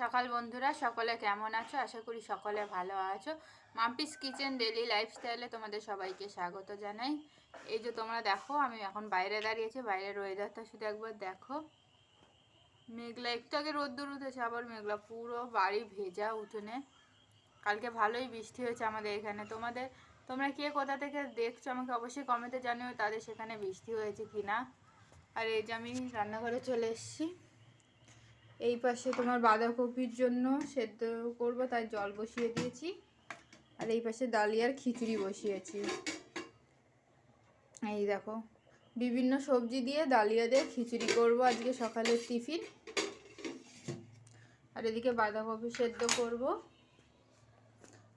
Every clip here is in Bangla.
সকাল বন্ধুরা, সকলে কেমন আছো? আশা করি সকলে ভালো আছো। মাম্পিস কিচেন ডেলি লাইফস্টাইলে তোমাদের সবাইকে স্বাগত জানাই। এই যে তোমরা দেখো, আমি এখন বাইরে দাঁড়িয়েছি, বাইরের ওয়েদারটা শুধু একবার দেখো। মেঘলা, একটু আগে রোদ্দুর উঠেছে, আবার মেঘলা, পুরো বাড়ি ভেজা উঠোনে। কালকে ভালোই বৃষ্টি হয়েছে আমাদের এখানে। তোমাদের, তোমরা কে কোথা থেকে দেখছ আমাকে অবশ্যই কমেন্টে জানিও, তাদের সেখানে বৃষ্টি হয়েছে কি না আর এই যে আমি রান্নাঘরে চলে এসেছি। এই পাশে তোমার বাঁধাকপির জন্য সেদ্ধ করব, তাই জল বসিয়ে দিয়েছি। আর এই পাশে ডালিয়ার খিচুড়ি বসিয়েছি। এই দেখো, বিভিন্ন সবজি দিয়ে ডালিয়া দিয়ে খিচুড়ি করব আজকে সকালের টিফিন। আর এদিকে বাঁধাকপি সেদ্ধ করব।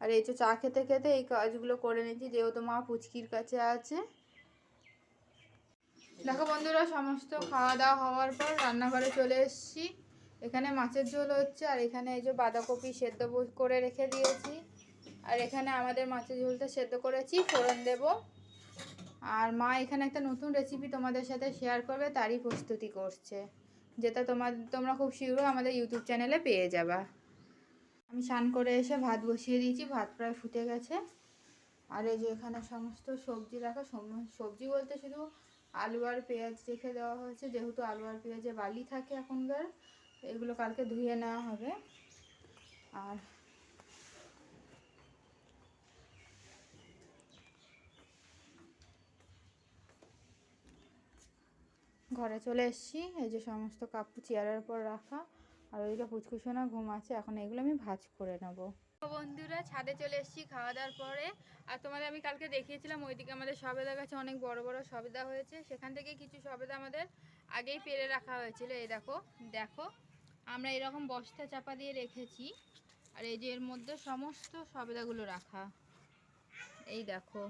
আর এই যে চা খেতে খেতে এই কাজগুলো করে নিয়েছি, যেহেতু মা পুচকির কাছে আছে। দেখো বন্ধুরা, সমস্ত খাওয়া দাওয়া হওয়ার পর রান্নাঘরে চলে এসেছি। এখানে মাছের ঝোল হচ্ছে, আর এখানে এই যে বাঁধাকপি সেদ্ধ করে রেখে দিয়েছি। আর এখানে আমাদের মাছের ঝোলটা সেদ্ধ করেছি, ফোড়ন দেব। আর মা এখানে একটা নতুন রেসিপি তোমাদের সাথে শেয়ার করবে, তারই প্রস্তুতি করছে। যেটা তোমার, তোমরা খুব শীঘ্রই আমাদের ইউটিউব চ্যানেলে পেয়ে যাবা। আমি স্নান করে এসে ভাত বসিয়ে দিয়েছি, ভাত প্রায় ফুটে গেছে। আর এই যে এখানে সমস্ত সবজি রাখা সবজি বলতে শুধু আলু আর পেঁয়াজ রেখে দেওয়া হয়েছে। যেহেতু আলু আর পেঁয়াজে বালি থাকে এখনকার এগুলো কালকে ধুয়ে নেওয়া হবে। আর ঘরে চলে এসেছি। এই যে সমস্ত কাপড় চেয়ারের উপর রাখা। আর ওইদিকে ঘুম আছে এখন এগুলো আমি ভাজ করে নেব। বন্ধুরা, ছাদে চলে এসেছি খাওয়া দাওয়ার পরে। আর তোমাদের আমি কালকে দেখিয়েছিলাম, ওইদিকে আমাদের সবেদা গাছে অনেক বড় বড় সবেদা হয়েছে। সেখান থেকে কিছু সবেদা আমাদের আগেই পেরে রাখা হয়েছিল। এই দেখো দেখো। আমরা এরকম বস্তা চাপা দিয়ে রেখেছি। আর এই যে এর মধ্যে সমস্ত সবেদাগুলো রাখা। এই দেখো।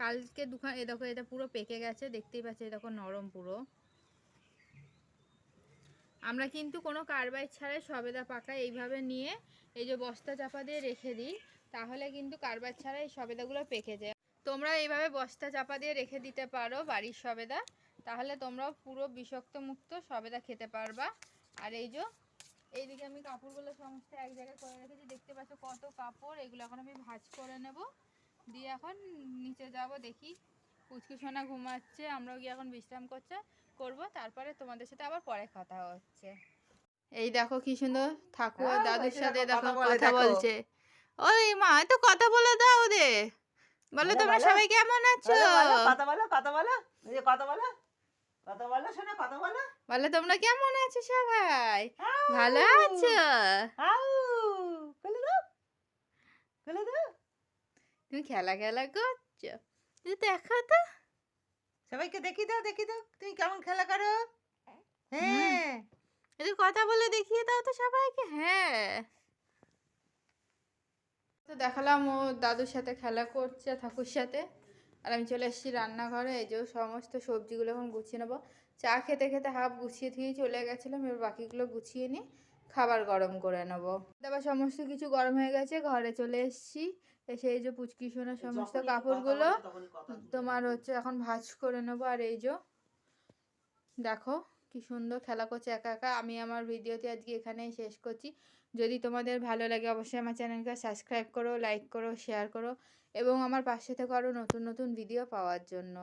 কালকে দুখান এ দেখো, এটা পুরো পেকে গেছে, দেখতেই পাচ্ছি দেখো নরম পুরো। আমরা কিন্তু কোনো কারবাই ছাড়াই সবেদা পাকা এইভাবে নিয়ে এই যে বস্তা চাপা দিয়ে রেখে দিই, তাহলে কিন্তু কারবার ছাড়াই সবেদাগুলো পেকে যায়। তোমরা এইভাবে বস্তা চাপা দিয়ে রেখে দিতে পারো বাড়ির সবেদা। তাহলে তোমরাও পুরো বিষাক্ত মুক্ত সবেদা খেতে পারবা। আর এই যে এইদিকে আমি কাপড়গুলো সমস্ত এক জায়গায় করে রেখেছি। দেখতে পাচ্ছ কত কাপড় এগুলো এখন আমি ভাঁজ করে নেব। দিয়ে এখন নিচে যাব দেখি পুচকি সোনা ঘুমাচ্ছে আমরাও গিয়ে এখন বিশ্রাম করছে করব। তারপরে তোমাদের সাথে আবার পরে কথা হচ্ছে। এই দেখো কি সুন্দর ঠাকুর হ্যাঁ, দাদুর সাথে দেখো, কথা। বলছে। ওই মা তো কথা বলে দাও ওদের। বলো তোমরা সবাই কেমন আছো? কথা বলো কথা বলো। কথা বলো। কথা বলো শোনা কথা বলো। বলো তোমরা কেমন আছো সবাই? ভালো আছো? খুলে দাও খুলে দাও। তুমি খেলা খেলা করছ? তুমি দেখো তো। সবাইকে দেখি দাও দেখি দাও। তুমি কেমন খেলা করো? হ্যাঁ। একটু কথা বলে দেখিয়ে দাও তো সবাইকে হ্যাঁ। তো দেখালাম ও দাদুর সাথে খেলা করছে ঠাকুর সাথে। আর আমি চলে এসেছি রান্নাঘরে এই যে সমস্ত সবজিগুলো এখন গুছিয়ে নেব। চা খেতে খেতে হাফ গুছিয়ে দিয়েই চলে গেছিলাম এবার বাকিগুলো গুছিয়ে নিয়ে খাবার গরম করে নেব। তারপর সমস্ত কিছু গরম হয়ে গেছে ঘরে চলে এসেছি। এসে এই যে পুচকি সোনা সমস্ত কাপড়গুলো তোমার হচ্ছে এখন ভাজ করে নেব আর এই যে দেখো কি সুন্দর খেলা করছে একা একা। আমি আমার ভিডিওটি আজকে এখানেই শেষ করছি। যদি তোমাদের ভালো লাগে অবশ্যই আমার চ্যানেলকে সাবস্ক্রাইব করো লাইক করো শেয়ার করো এবং আমার পাশে থেকে আরও নতুন নতুন ভিডিও পাওয়ার জন্য।